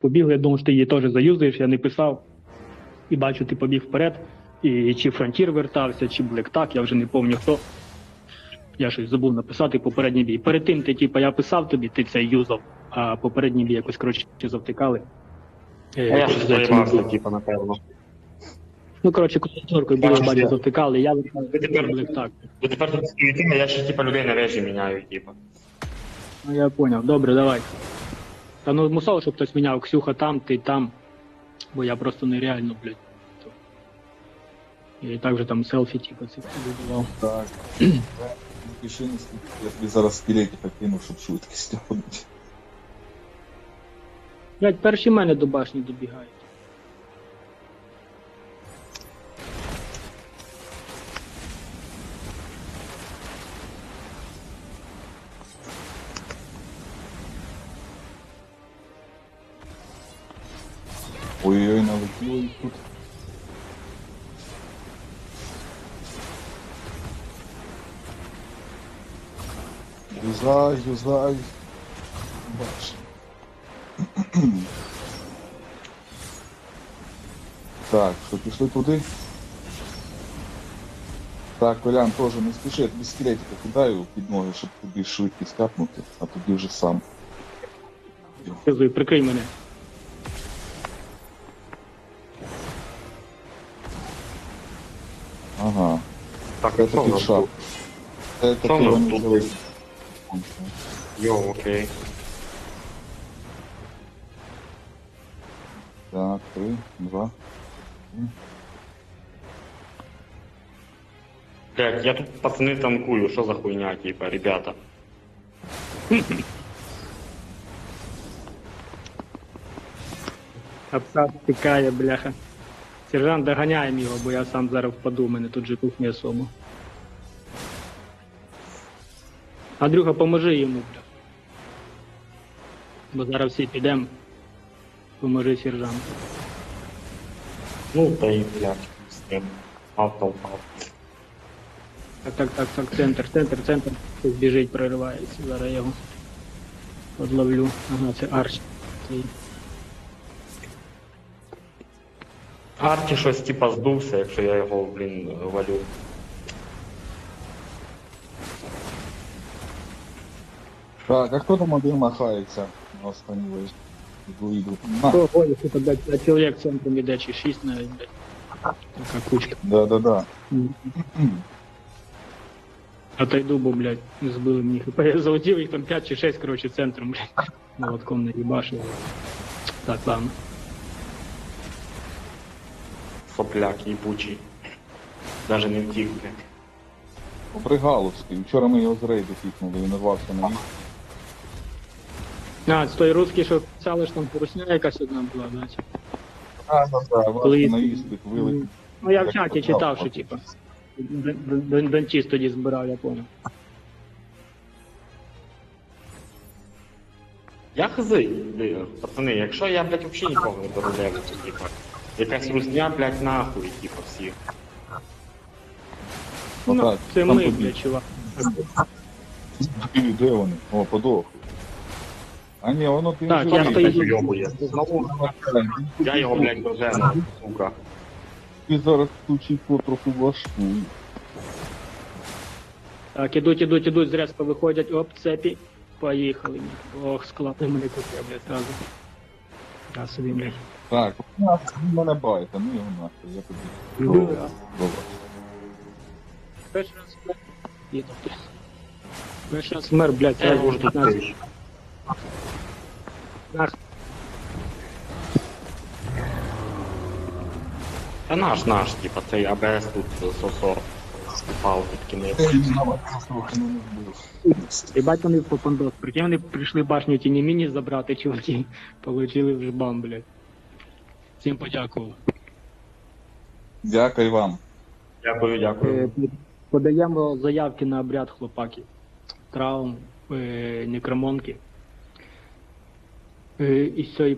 Побігли, я думав, що ти її теж заюзаєш, я не писав. І бачу, ти побіг вперед. І чи фронтір вертався, чи Блектак, я вже не пам'ятаю хто. Я щось забув написати попередній бій. Перед тим ти, типу, я писав тобі, ти це юзав, а попередній бій якось коротше завтикали. Е, А я щось за цим проїбався, було. типу, напевно. Ну, коротше, конторкою біля бачу завтикали, я вертав Блектак. Ви тепер тут стоїте, а я ще типу людей на вежі міняю, типу. Ну, я понял. Добре, давай. Та ну мусав, щоб хтось міняв. Ксюха там, ти там. Бо я просто нереально, блядь. то. Я і так же там селфі, типу, це видавав. Так. Напиши. Я тобі зараз скелетика покинув, щоб швидкість тягнути. Блядь, перші мене до башні добігають. Ой-ой, налетіло їх тут. Юзай, юзай. Бач. Так, що пішли туди? Так, Колян, теж не спіши, я тобі скелетика кидаю під ноги, щоб тобі швидкість капнути, а тоді вже сам. Прикрий мене. Це Що в такий нас вони тут? взяли. Йо, окей. Так, три, два. Блядь, я тут пацани танкую, що за хуйня, типа, ребята. Абсат тикає, бляха. Сержант, доганяємо його, бо я сам зараз впаду, у мене тут же кухня сома. Андрюха, поможи йому, бля. Бо зараз всі підемо. Поможи сержанту. Ну, та й, блядь, з тим. Автопав. Так, так, так, так, центр, центр, центр. Хтось біжить, проривається. Зараз я його подловлю. Ага, це арч. Цей. Арті щось типа здувся, якщо я його, блін, валю. Так, а хто там один махається на останній вежі? Іду, іду. На, О, ой, що блядь, п'ять чоловік центром іде, чи шість навіть, блядь. Така кучка. да-да-да. Отойду, бо, блядь, не збили мені хп. Я залетів їх там 5 чи 6, короче, центром, блядь. Молотком наїбашив. Так, ладно. Сопляк їбучий. Даже не втік, блядь. Попри Галузький. Вчора ми його з рейду пікнули, він нарвався на їх. А, з той русський, що писали, що там порусня якась одна була, блядь. А, да, да, Коли- на іспит вилетів. Ну я в чаті читав, що типа. Дон- Дончист тоді збирав, я понял. Я хази, пацани, якщо я, блядь, взагалі нікого не беру левити, типа. Якась русня, блядь, нахуй, типа, всіх. Ну, Отак, це там ми, тобі. блядь, чувак. Блін, Де вони? О, подох. А ні, воно ти Так, я стою. Йобує. Я його, блядь, дожену, сука. Ти зараз ключі потроху влаштуй. Так, ідуть, ідуть, ідуть, зря виходять, оп, цепі. Поїхали. Ох, складно мене тут, я, блядь, зразу. Я собі, блядь. Так, він мене байта, ну його нахуй, я тобі. Добре. Перший раз, блядь, їду. Перший раз вмер, блядь, ж тут 15. пишу. Нах. Та наш, наш, типа, цей АБС тут сосор. Упав під кінець. Ебать вони в попандос. Прикинь, вони прийшли башню тіні міні забрати, чуваки. Получили в жбан, блядь. Всім подякував. Дякую вам. Дякую, Е, дякую. Подаємо заявки на обряд хлопаки. Траум, е, некромонки. Е, І все, і